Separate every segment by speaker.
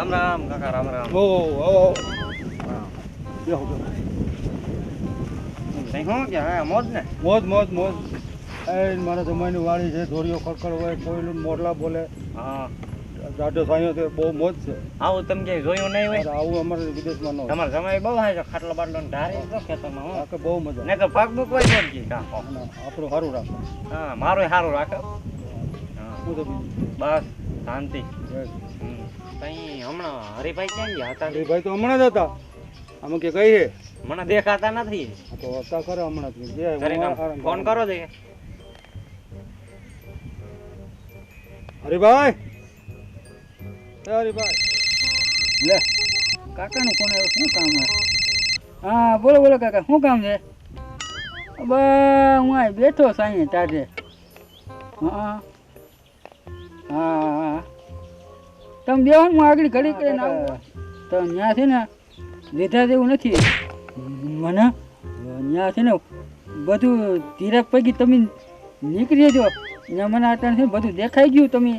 Speaker 1: રામ રામ કાકા રામ રામ.
Speaker 2: ઓ આવો બેહો બેહો
Speaker 1: હું કે હા મોજ ને?
Speaker 2: મોજ મોજ મોજ. એ મારા જમાઈની વાળી છે ધોરીઓ ખડખડ હોય કોઈ મોરલા બોલે.
Speaker 1: હા.
Speaker 2: દાઢો સાયો તે બહુ મોજ છે.
Speaker 1: આવું તમે ક્યાંય જોયું નહીં હોય?
Speaker 2: આવું અમારે વિદેશમાં ન
Speaker 1: તમારે સમય બહુ હાજો ખાટલો બાટલો ધારી તો ખેતરમાં હું.
Speaker 2: કે બહુ મજા.
Speaker 1: નહીં તો પગ મૂકવા જ નથી કાકો
Speaker 2: આપણું સારું રાખો.
Speaker 1: હા મારું સારું રાખો. હું
Speaker 2: તો
Speaker 1: બસ શાંતિ. તઈ હમણાં હરિભાઈ ક્યાં ગયા હતા?
Speaker 2: હરિભાઈ તો હમણાં જ હતા. અમે કે કહીએ
Speaker 1: મને દેખાતા નથી.
Speaker 2: તો હતા ખરા હમણાં જે
Speaker 1: ફોન કરો દે
Speaker 2: હરિભાઈ? એ હરિભાઈ.
Speaker 3: લે. કાકાનું ફોન આવ્યું. શું કામ છે હા બોલો બોલો કાકા. શું કામ છે? બા હું અહીં બેઠો સાંઈ તાજે. હા હા હા. તમે બે હું આગળ ઘડી કરીને આવું. તો ત્યાં છે ને લીધા જેવું નથી. મને ત્યાં છે ને બધું ધીરા પૈકી તમે નીકળી જજો. ને મને અટાણ છે ને બધું દેખાઈ ગયું તમે.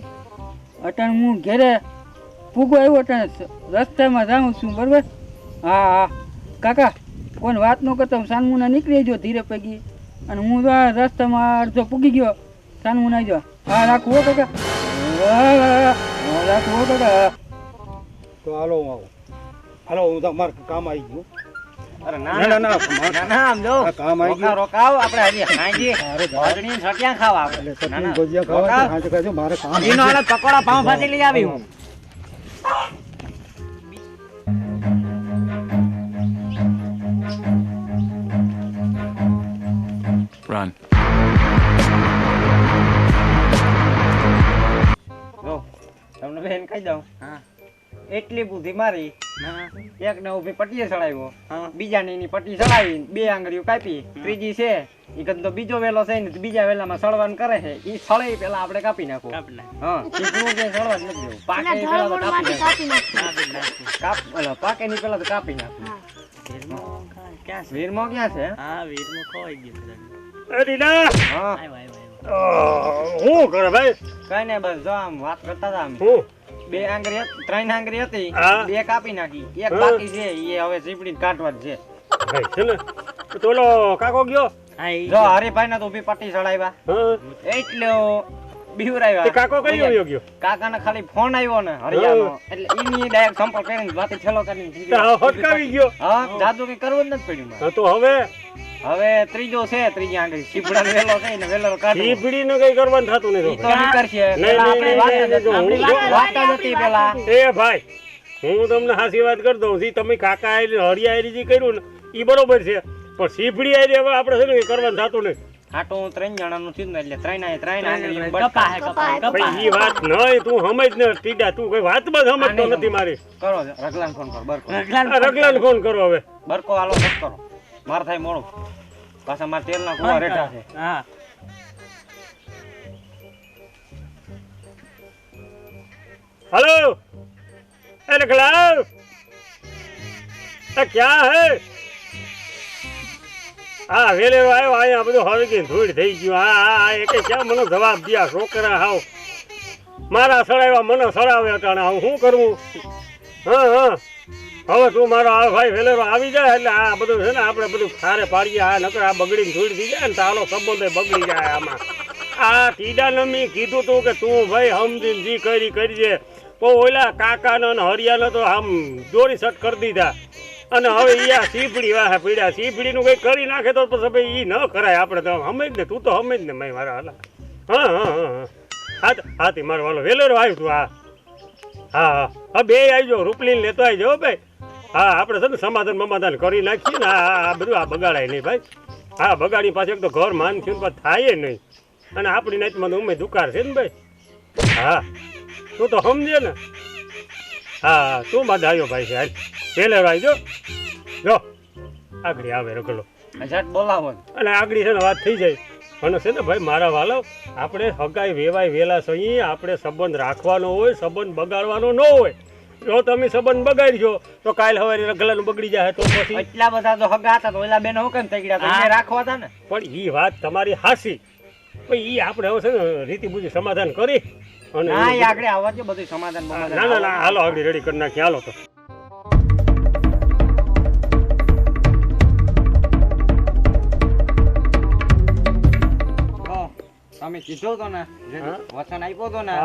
Speaker 3: અટાણ હું ઘેરે પૂગો આવ્યો અટાણ રસ્તામાં જાઉં છું બરાબર? હા હા. કાકા કોણ વાત ન કરતા સાનમુના નીકળી જજો ધીરે પૈકી અને હું તો રસ્તામાં અડધો પૂગી ગયો. સાનમુના જો હા રાખવું હો કાકા. રાખવું હો કાકા
Speaker 2: તો હાલો હું આવું હાલો હું તમારે કામ આવી ગયું
Speaker 1: અરે
Speaker 2: ના, ના, ના,
Speaker 1: ના ના આમ જો
Speaker 2: કામ આવી.
Speaker 1: રોકાવ આપણે હજી
Speaker 2: ભાઈ.
Speaker 1: ભાજણી સટિયા ખાવા આપણે. ના.
Speaker 2: ભજીયા ખાવા છે,
Speaker 1: રોકાવ.
Speaker 2: મારે કામ
Speaker 1: હાલે પકોડા પાઉં ભાજી લઈ આવી હું
Speaker 4: Run.
Speaker 1: તમને બેન કહી દઉં. એટલી બુદ્ધિ મારી એક ને ઊભી પટ્ટીએ ચડાવ્યો. બીજા ને એની પટ્ટી ચડાવી બે આંગળીઓ કાપી. ત્રીજી છે એ કદો બીજો વેલો છે ને બીજા વેલામાં સળવાનું કરે છે. એ સળે પેલા આપણે કાપી નાખો. હા કે સળવા જ નથી દેવું. પાકે પેલા તો કાપી નાખો. કાપ ઓલા પાકે ની પેલા તો કાપી નાખો. વીરમો ક્યાં છે?
Speaker 2: અરે ના!
Speaker 1: હા.
Speaker 2: હું કરે ભાઈ?
Speaker 1: કઈ નઈ બસ જો આમ વાત કરતા હતા
Speaker 2: હું?
Speaker 1: બે આંગળી ત્રણ આંગળી હતી બે કાપી નાખી. એક બાકી છે એ હવે ઝીપડી કાઢવા છે.
Speaker 2: ભાઈ છે ને? તો કાકો ગયો?
Speaker 1: જો હરીભાઈ ને તો ઊભી પટ્ટી ચડાવ્યા. એટલે
Speaker 2: કાકો કઈ ગયો ગયો?
Speaker 1: કાકાને ખાલી ફોન આવ્યો ને હરિયાનો. એટલે ઈની ડાયરેક્ટ સંપર્ક કરીને વાત છેલો કરીને
Speaker 2: હટકાવી ગયો?
Speaker 1: હા જાદુ કઈ કરવું જ નથી પડ્યું
Speaker 2: તો હવે
Speaker 1: હવે ત્રીજો છે ત્રીજા આંગળી. શીપડા વેલો છે ને વેલો કાઢવો
Speaker 2: શીપડી નું કઈ કરવાનું થતું નથી.
Speaker 1: તો
Speaker 2: નહીં,
Speaker 1: પેલા આપણે વાત જ હતી. વાત પેલા.
Speaker 2: એ ભાઈ હું તમને હાસી વાત કરી દઉં જી તમે કાકા આયરી હરિયારી જે કર્યું ને એ બરોબર છે. પણ શીપડી આયરી હવે આપણે છે ને કરવાનું થતું નહીં
Speaker 1: આટો ત્રણ થયું એટલે ત્રણ આંગળી- ત્રણ આંગળી બટકા.
Speaker 2: ભાઈ ઈ વાત નહીં તું સમજ ને ટીડા તું કઈ જ સમજતો નથી મારી.
Speaker 1: કરો રગલાન ફોન કર બરકો.
Speaker 2: આ રગલાને ફોન કરો હવે.
Speaker 1: બરકો હાલો કરો. માર થાય મોડું પાછા મારા તેલના કુવા રેઠા છે
Speaker 2: हेलो अरे रगलाव આ ક્યાં હે હા વેલેરો આવ્યો અહીંયા બધું હવે ગઈ ધૂળ થઈ ગયું હા હા હા એકે ક્યાં મને જવાબ દ્યા છોકરા હાવ મારા સડાવ્યા મને સડાવે અટાણે હવે શું કરવું હા હા હવે તું મારો આ ભાઈ વેલેરો આવી જાય એટલે આ બધું છે ને, આપણે બધું સારે પાડીએ, આ નકર આ બગડીને થઈ જાય ને, તો સંબંધ બગડી જાય આમાં. આ તીડાનમી કીધું તું કે તું ભાઈ સમજીને જી કરી કરજે. તો ઓલા કાકાનો ને હરિયાનો તો આમ દોરી સટ કરી દીધા. અને હવે એ આ સીપડી વાહે પીડ્યા. સીપડીનું કંઈ કરી નાખે તો પછી ભાઈ એ ન કરાય આપણે તો સમજ ને, તું તો સમજ ને મેં મારા હાલા. હા હા હા હા. હા તો- મારો વાલો વેલેરો આવ્યું તું હા હા હા. હા બે આવજો રૂપલીને લેતો આવજો હો ભાઈ. હા આપણે છે ને સમાધાન મમાધાન કરી નાખીએ ને. હા આ બધું આ બગાડાય નહીં ભાઈ. હા બગાડી પાછું એક તો ઘર માન થયું પાછું થાય નહીં. અને આપણી મને ઉમે દુકાર છે ને ભાઈ. હા તું તો સમજે ને. હા તું બાદ આવ્યો ભાઈ છે. પેલે આવજો જો આગળ આવે રગલો
Speaker 1: બોલાવો
Speaker 2: અને આગળ છે ને વાત થઈ જાય. અને છે ને ભાઈ મારા વાલો આપણે હગાઈ વેવાય વેલા સહી આપણે સંબંધ રાખવાનો હોય સંબંધ બગાડવાનો ન હોય. જો તમે સંબંધ બગાડશો તો કાલ સવારે રગલાનું બગડી જાય તો પછી
Speaker 1: એટલા બધા તો હગા હતા તો ઓલા બેન હું કેમ થઈ ગયા એને રાખવા હતા ને?
Speaker 2: પણ એ વાત તમારી હાસી. પણ એ આપણે હવે છે ને રીતિ બુદ્ધિ સમાધાન કરી. અને
Speaker 1: આગળ આવવા બધું સમાધાન
Speaker 2: ના ના હાલો આગળ રેડી કરી નાખીએ. હાલો તો.
Speaker 1: તમે કીધો તો ને જે વચન આપ્યો તો ને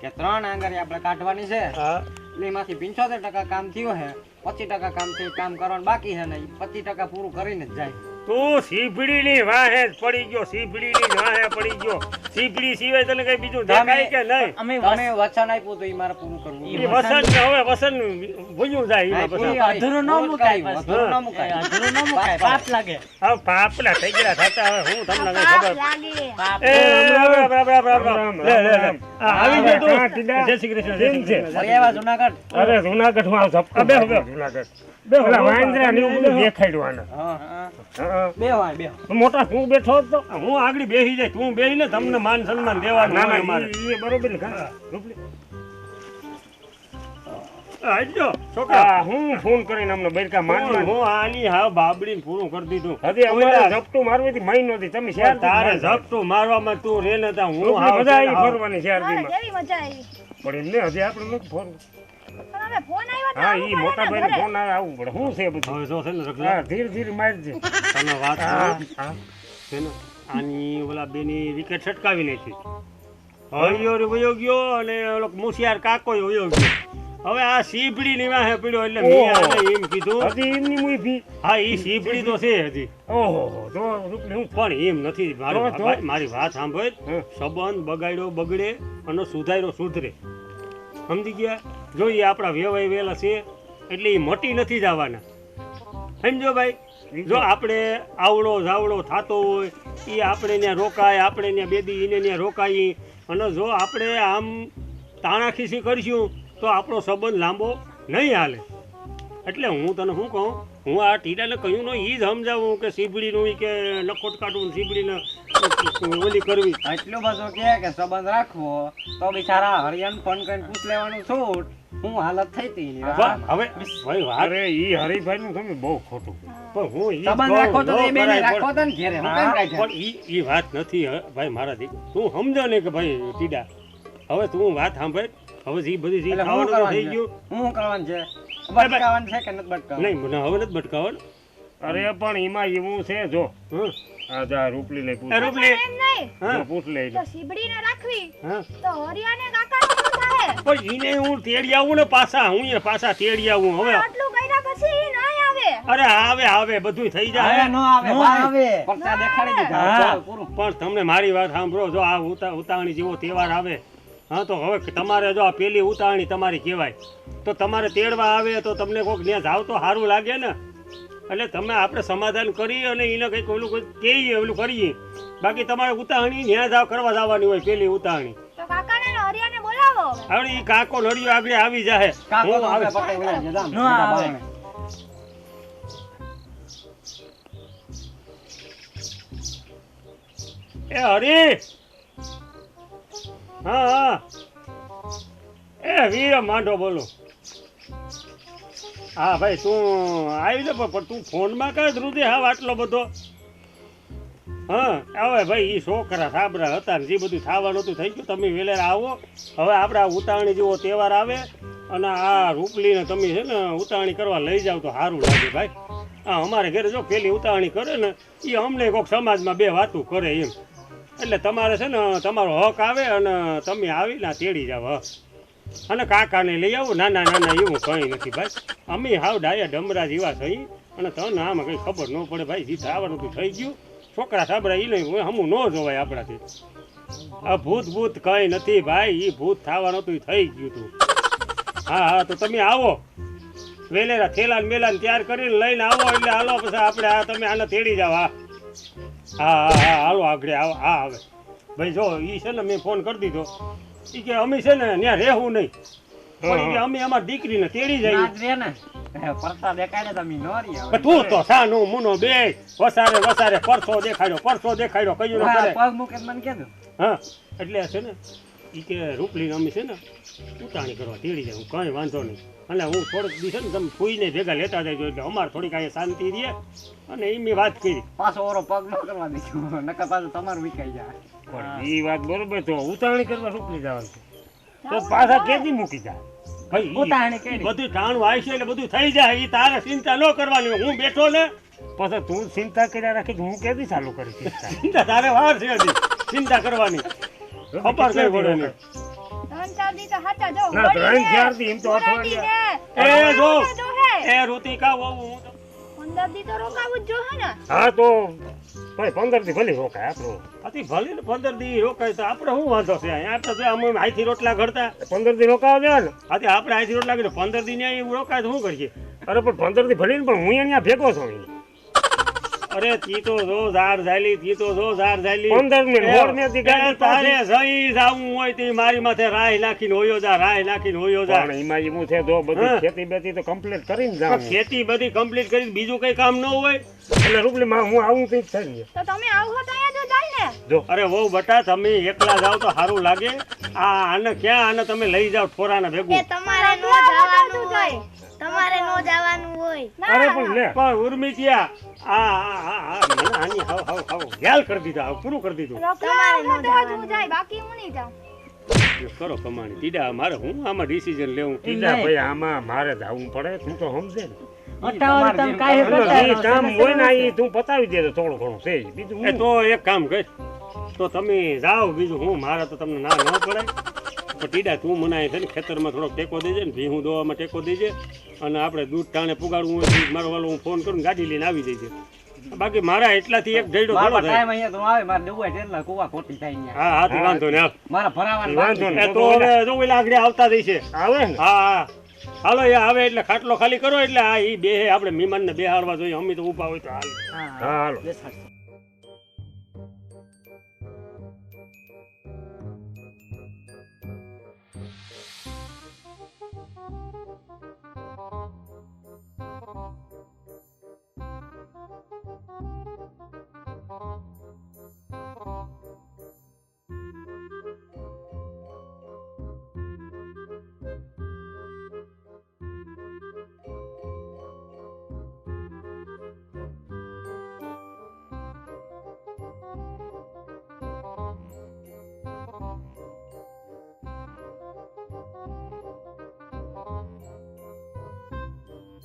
Speaker 1: કે ત્રણ આંગળી આપણે કાઢવાની છે એટલે એમાંથી પંચોતેર ટકા કામ થયું છે પચીસ ટકા કામ થયું કામ કરવાનું બાકી છે ને પચીસ ટકા પૂરું કરીને જ જાય.
Speaker 2: તું સીપડીની વાહે જ પડી ગયો સીપડીની વાહે પડી ગયો. સીપડી સિવાય તને કઈ બીજું દેખાય કે નહીં?
Speaker 1: અમે અમે વચન આપ્યું તો એ મારે પૂરું કરવું
Speaker 2: એ વચન ને હવે વચન ભૂલ્યું જાય
Speaker 1: એ
Speaker 2: પછી.
Speaker 1: થાય.
Speaker 4: ન મુકાય
Speaker 1: કાંઈ, ન મુકાય.
Speaker 4: અધૂરું ન મુકાય
Speaker 1: પાપ
Speaker 4: પાપ લાગે.
Speaker 2: હવે પાપલા થઈ ગયા થતા હવે હું તમને કઈ ખબર?
Speaker 5: લાગે.
Speaker 4: પાપ
Speaker 2: એ રામ રામ રામ રામ રામ લે લે લે. આ આવી ગયો તું. જય શ્રી કૃષ્ણ જય શ્રી કૃષ્ણ.
Speaker 1: ફરી આવ્યા જુનાગઢ?
Speaker 2: અરે જુનાગઢમાં ઝપકો બે હવે જુનાગઢ. બે હવે વાંદરા ને એવું બધું
Speaker 1: હા, હા. બે
Speaker 2: મોટા બેઠો તો. હું આગળ બેસી જાય તું ને તમને માન સન્માન બરોબર આજો છોકરા. હું ફોન કરીને અમને બેરકા માન હું આની હા બાબડીને પૂરું કરી દીધું. હજી અમારે ઝપટું મારવી હતી મહિનો થી તમે શેર તારે ઝપટું મારવામાં તું રે ને હું મજા આવી ફરવાની શેર
Speaker 5: અરે મજા આવી.
Speaker 2: પણ એમને હજી આપણે નથી ફરવું.
Speaker 5: ફોન
Speaker 2: હા ઈ મોટા ભાઈ ફોન આવે આવું પડે. શું છે બધું? હવે જો છે ને હા ધીરે ધીરે મારજે. તને વાત છે ને આની ઓલા બેની વિકેટ છટકાવી નાખી. હરિયો રે વયો ગયો અને ઓલો મુશિયાર કાકો વયો ગયો. હવે આ સીપડી ની વાહે પડ્યો એટલે મેં એમ કીધું. હજી એમની મુઈ હા ઈ સીપડી તો છે હજી. ઓહો તો હું પણ એમ નથી મારી મારી વાત સાંભળ. સંબંધ બગાડ્યો બગડે અને સુધાર્યો સુધરે. સમજી ગયા? જો એ આપણા વ્યવહાર વહેલા છે એટલે એ મટી નથી જવાના. સમજો ભાઈ? જો આપણે આવડો જાવડો થતો હોય એ આપણે ત્યાં રોકાય આપણે ત્યાં બેદી એને ત્યાં રોકાઈ અને જો આપણે આમ તાણાખીસી કરશું તો આપણો સંબંધ લાંબો નહીં હાલે. એટલે હું તને શું કહું? હું આ ટીડાને કહ્યું ને એ જ સમજાવું કે સીબડીનું કે લખોટ કાઢવું સીબડીને ઓલી કરવી.
Speaker 1: એટલું બધું કે કે સંબંધ રાખવો તો બિચારા હરિયન ફોન કરીને પૂછ લેવાનું છૂટ. હું હાલત થઈ હતી
Speaker 2: હવે ભાઈ અરે ઈ હરીભાઈ નું તમે બહુ ખોટું પણ હું ઈ
Speaker 1: સંબંધ રાખો તો એ બેને રાખો તો ને ઘેરે હું કેમ?
Speaker 2: પણ ઈ ઈ વાત નથી ભાઈ મારા દીક તું સમજો ને કે ભાઈ ટીડા હવે તું વાત સાંભળ. હવે જી બધી જી ખાવાનું થઈ ગયું.
Speaker 1: હું કરવાનું છે? બટકાવાનું છે કે નથી બટકાવાનું?
Speaker 2: નહીં મને હવે નથી ભટકાવાનું અરે પણ એમાં એવું છે જો. આ જા રૂપલી ને પૂછ. રૂપલી.
Speaker 5: નહીં.
Speaker 2: પૂછ લે
Speaker 5: તો સીબડીને રાખવી. તો હરિયાને કાકાનું થાય
Speaker 2: પણ ઈને હું તેડી આવું ને પાછા હું એ પાછા તેડી આવું હવે
Speaker 5: આટલું કર્યા પછી ઈ નહીં આવે.
Speaker 2: અરે આવે આવે બધું થઈ
Speaker 1: હવે
Speaker 2: જાય
Speaker 1: નો આવે.
Speaker 4: આવે.
Speaker 1: પરચા દેખાડી દીધા.
Speaker 2: હા.
Speaker 1: ચાલ, પૂરું.
Speaker 2: પણ તમને મારી વાત સાંભળો જો આ ઉતા ઉતાવળી જેવો તહેવાર આવે હા તો હવે તમારે જો આ પેલી ઉતાવળી તમારી કહેવાય. તો તમારે તેડવા આવે તો તમને કોઈક ત્યાં જાવ તો સારું લાગે ને. એટલે તમે આપણે સમાધાન કરી અને એને કંઈક ઓલું કંઈક કહીએ ઓલું કરીએ. બાકી તમારે ઉતાવણી ત્યાં જાવ કરવા જવાની હોય પેલી ઉતાવળી
Speaker 5: હવે
Speaker 2: ઈ કાકો નડિયો આગળ આવી જાહે.
Speaker 1: કાકો તો
Speaker 2: આવે.
Speaker 1: પકડે ઓલા જદામ
Speaker 4: નો આવે.
Speaker 2: એ હરી. હા હા. એ વીર માંડો બોલો. હા ભાઈ તું આવી જા પણ તું ફોનમાં કઈ ધ્રુદે હા આટલો બધો. હા, હવે ભાઈ એ છોકરા સાબરા હતા જે બધું થવાનું હતું, થઈ ગયું. તમે વેલેર આવો. હવે આપણે આ ઉતાવળી જેવો તહેવાર આવે અને આ રૂપલીને તમે છે ને ઉતાવળી કરવા લઈ જાવ તો સારું લાગે ભાઈ. હા અમારે ઘરે જો પેલી ઉતાવળી કરે ને એ અમને કોઈક સમાજમાં બે વાતું કરે એમ. એટલે તમારે છે ને, તમારો હક આવે અને તમે આવીને તેડી જાવ. અને કાકાને લઈ આવો, નાના નાના એવું કંઈ નથી ભાઈ. અમે હાવ ડાયા ડમરા જેવા થઈ અને તને આમાં કંઈ ખબર ન પડે ભાઈ જે આવવાનું હતું થઈ ગયું. છોકરા સાબરા એ નહીં હમું ન જોવાય આપણાથી. આ ભૂત ભૂત કંઈ નથી ભાઈ એ ભૂત થવાનું હતું થઈ ગયું તું. હા હા, તો તમે આવો. વેલેરા થેલા ને મેલા તૈયાર કરીને લઈને આવો, એટલે હાલો પછી આપણે આ તમે આને તેડી જાવ હા. હા હા હા, હાલો આગળ, આવો, હા, હવે. ભાઈ, જો, ઈ છે ને મેં ફોન કરી દીધો. ઈ કે અમે છે ને ત્યાં રહેવું નહીં. પણ ઈ અમે અમારી દીકરીને તેડી જઈએ.
Speaker 1: ના. જ રે ને એ દેખાડે તો નો રહીએ
Speaker 2: તું તો સાનું મુનો બે. વસારે વસારે પરસો દેખાડ્યો પરસો દેખાડ્યો કયું ન કરે.
Speaker 1: પગ મૂકે મને કહેજો.
Speaker 2: હા એટલે છે ને ઈ કે રૂપલીને અમે છે ને ઉતાણી કરવા તેડી જાય હું કંઈ વાંધો નહીં. અને હું થોડોક દી છે ને તમે ફૂઈને ભેગા લેતા જાય એટલે અમારે થોડીક અહીંયા શાંતિ રહે. અને એમ વાત કરી.
Speaker 1: પાછો ઓરો પગ ન કરવા દેજો નકર પાછું તમારું વિકાઈ જાય.
Speaker 2: પણ એ વાત બરોબર તો ઉતાણી કરવા રૂપલી જવાનું તો પાછા કેદી મૂકી જાય ભાઈ બધું ટાણું આવી છે એટલે બધું થઈ જાય. એ તારે ચિંતા ન કરવાની. હું બેઠો ને પછી તું ચિંતા કર્યા રાખી તો હું કેદી ચાલુ કરી ચિંતા? તારે વાર છે હજી. ચિંતા કરવાની. ખબર કઈ પડે નહીં.
Speaker 5: ત્રણ ચાર દી તો હાચા જો.
Speaker 2: ના, ત્રણ
Speaker 5: ને,
Speaker 2: ચાર દી એમ તો અઠવાડિયા. એ જો એ વહુ હું
Speaker 5: દી તો રોકાવું જ જોહે ને.
Speaker 2: હા તો ભાઈ પંદર દી ભલે રોકાય આપણું. અતિ ભલે ને પંદર દી રોકાય તો આપણે શું વાંધો છે? અહીંયા આપણે તો આમ અહીંથી રોટલા ઘડતા. પંદર દી રોકાવા દે ને આથી આપણે અહીંથી રોટલા ઘડે પંદર દી ને રોકાય તો શું કરીએ? અરે પણ પંદર દી ભલે ને પણ હું અહીંયા ભેગો છું. અરે તી જો ઝાર ઝાલી તી જો ઝાર ઝાલી પંદર ને મોર મે ગાડી તારે જઈ જાવું હોય તે મારી માથે રાહ નાખીને હોયો જા રાહ નાખીને હોયો જા.
Speaker 4: પણ ઈમાજી એવું છે જો બધી ખેતી બેતી તો કમ્પ્લીટ કરીને જાવ
Speaker 2: ખેતી બધી કમ્પ્લીટ કરી બીજું કઈ કામ ન હોય.
Speaker 4: એટલે રૂપલી માં હું આવું કઈ થઈ
Speaker 5: તો તમે આવો તો અહીંયા જો જાય ને.
Speaker 4: જો.
Speaker 2: અરે વહુ બટા તમે એકલા જાવ તો સારું લાગે. આ આને ક્યાં આને તમે લઈ જાઓ ઠોરાને ભેગું.
Speaker 6: તમારે નો જવાનું હોય. તમારે નો જવાનું હોય.
Speaker 2: અરે પણ લે. પણ ઉર્મી આ આ આ આ મને આની હાવ હાવ હાવ ઘેલ કરી દીધા પૂરું કરી દીધું.
Speaker 5: રોકડા આવો તો જાય. બાકી હું નહીં જાઉં.
Speaker 2: કરો કમાણી. તીડા મારે હું આમાં ડિસિઝન લેવું?
Speaker 4: કીધા ભાઈ આમાં મારે જવું પડે. તું તો સમજે ને. કામ હોય ને એ તું પતાવી દે તો થોડું ઘણું છે બીજું
Speaker 2: તો એક કામ કર. તો તમે જાઓ બીજું હું મારે તો તમને ના ન પડાય પણ ટીડા તું મનાય છે ને ખેતરમાં થોડોક ટેકો દેજે ને ભીહું દોવામાં ટેકો દેજે અને આપણે દૂધ ટાણે પુગાડવું હોય મારો વાલો હું ફોન કરું ગાડી લઈને આવી દેજે બાકી મારા એટલાથી એક જઈડો થોડો થાય.
Speaker 1: ટાઈમ અહીંયા તો આવે મારે ડૂબાય તેટલા કુવા ખોટી થાય અહીંયા.
Speaker 2: હા હા તો વાંધો ને
Speaker 1: મારા ભરાવાના
Speaker 4: વાંધો
Speaker 1: ને
Speaker 4: નહીં.
Speaker 2: તો હવે જો ઓલા આગળ આવતા જઈશે
Speaker 4: આવે ને?
Speaker 2: હા હા. હાલો એ આવે એટલે ખાટલો ખાલી કરો એટલે આ ઈ બે આપણે મહેમાનને બેહાડવા જોઈએ. અમે તો ઊભા હોય તો હાલ.
Speaker 1: હા,
Speaker 4: હાલો.